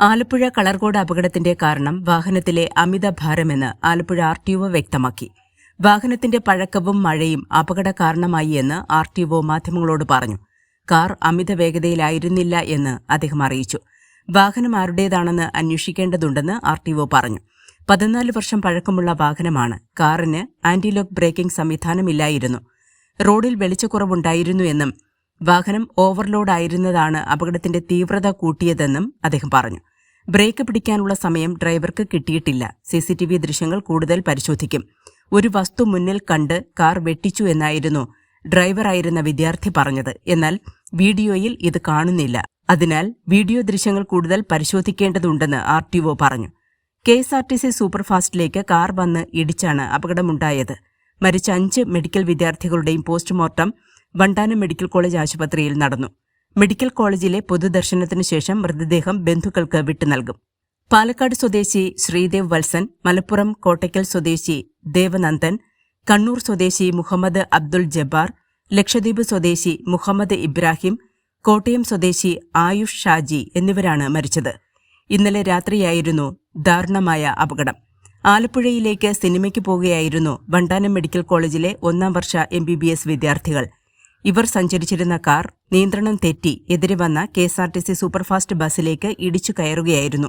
ആലപ്പുഴ കളർകോട് അപകടത്തിന്റെ കാരണം വാഹനത്തിലെ അമിത ഭാരമെന്ന് ആലപ്പുഴ ആർ ടി ഒ വ്യക്തമാക്കി. വാഹനത്തിന്റെ പഴക്കവും മഴയും അപകട കാരണമായി എന്ന് ആർ ടി ഒ മാധ്യമങ്ങളോട് പറഞ്ഞു. കാർ അമിത വേഗതയിലായിരുന്നില്ല എന്ന് അദ്ദേഹം അറിയിച്ചു. വാഹനം ആരുടേതാണെന്ന് അന്വേഷിക്കേണ്ടതുണ്ടെന്ന് ആർ ടി ഒ പറഞ്ഞു. പതിനാല് വർഷം പഴക്കമുള്ള വാഹനമാണ്. കാറിന് ആന്റിലോക്ക് ബ്രേക്കിംഗ് സംവിധാനമില്ലായിരുന്നു. റോഡിൽ വെളിച്ചക്കുറവുണ്ടായിരുന്നു എന്നും വാഹനം ഓവർലോഡ് ആയിരുന്നതാണ് അപകടത്തിന്റെ തീവ്രത കൂട്ടിയതെന്നും അദ്ദേഹം പറഞ്ഞു. ബ്രേക്ക് പിടിക്കാനുള്ള സമയം ഡ്രൈവർക്ക് കിട്ടിയിട്ടില്ല. സിസിടിവി ദൃശ്യങ്ങൾ കൂടുതൽ പരിശോധിക്കും. ഒരു വസ്തു മുന്നിൽ കണ്ട് കാർ വെട്ടിച്ചു എന്നായിരുന്നു ഡ്രൈവറായിരുന്ന വിദ്യാർത്ഥി പറഞ്ഞത്. എന്നാൽ വീഡിയോയിൽ ഇത് കാണുന്നില്ല. അതിനാൽ വീഡിയോ ദൃശ്യങ്ങൾ കൂടുതൽ പരിശോധിക്കേണ്ടതുണ്ടെന്ന് ആർ ടി ഒ പറഞ്ഞു. K S R T C സൂപ്പർഫാസ്റ്റിലേക്ക് car വന്ന് ഇടിച്ചാണ് അപകടമുണ്ടായത്. മരിച്ച അഞ്ച് മെഡിക്കൽ വിദ്യാർത്ഥികളുടെയും പോസ്റ്റ്മോർട്ടം വണ്ടാനം മെഡിക്കൽ കോളേജ് ആശുപത്രിയിൽ നടന്നു. മെഡിക്കൽ കോളേജിലെ പൊതുദർശനത്തിനു ശേഷം മൃതദേഹം ബന്ധുക്കൾക്ക് വിട്ടുനൽകും പാലക്കാട് സ്വദേശി ശ്രീദേവ് വത്സൻ മലപ്പുറം കോട്ടയ്ക്കൽ സ്വദേശി ദേവനന്ദൻ കണ്ണൂർ സ്വദേശി മുഹമ്മദ് അബ്ദുൾ ജബ്ബാർ ലക്ഷദ്വീപ് സ്വദേശി മുഹമ്മദ് ഇബ്രാഹിം കോട്ടയം സ്വദേശി ആയുഷ് ഷാജി എന്നിവരാണ് മരിച്ചത്. ഇന്നലെ രാത്രിയായിരുന്നു ദാരുണമായ അപകടം. ആലപ്പുഴയിലേക്ക് സിനിമയ്ക്ക് പോകുകയായിരുന്നു വണ്ടാനം മെഡിക്കൽ കോളേജിലെ ഒന്നാം വർഷ എം വിദ്യാർത്ഥികൾ. ഇവർ സഞ്ചരിച്ചിരുന്ന കാർ നിയന്ത്രണം തെറ്റി എതിരെ വന്ന K S R T C superfast ബസ്സിലേക്ക് ഇടിച്ചു കയറുകയായിരുന്നു.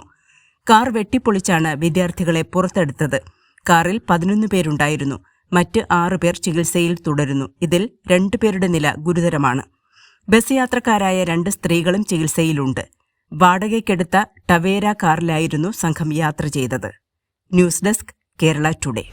കാർ വെട്ടിപ്പൊളിച്ചാണ് വിദ്യാർത്ഥികളെ പുറത്തെടുത്തത്. കാറിൽ പതിനൊന്ന് പേരുണ്ടായിരുന്നു. മറ്റ് ആറുപേർ ചികിത്സയിൽ തുടരുന്നു. ഇതിൽ രണ്ടുപേരുടെ നില ഗുരുതരമാണ്. ബസ് യാത്രക്കാരായ രണ്ട് സ്ത്രീകളും ചികിത്സയിലുണ്ട്. വാടകയ്ക്കെടുത്ത ടവേര കാറിലായിരുന്നു സംഘം യാത്ര ചെയ്തത്. News desk Kerala today.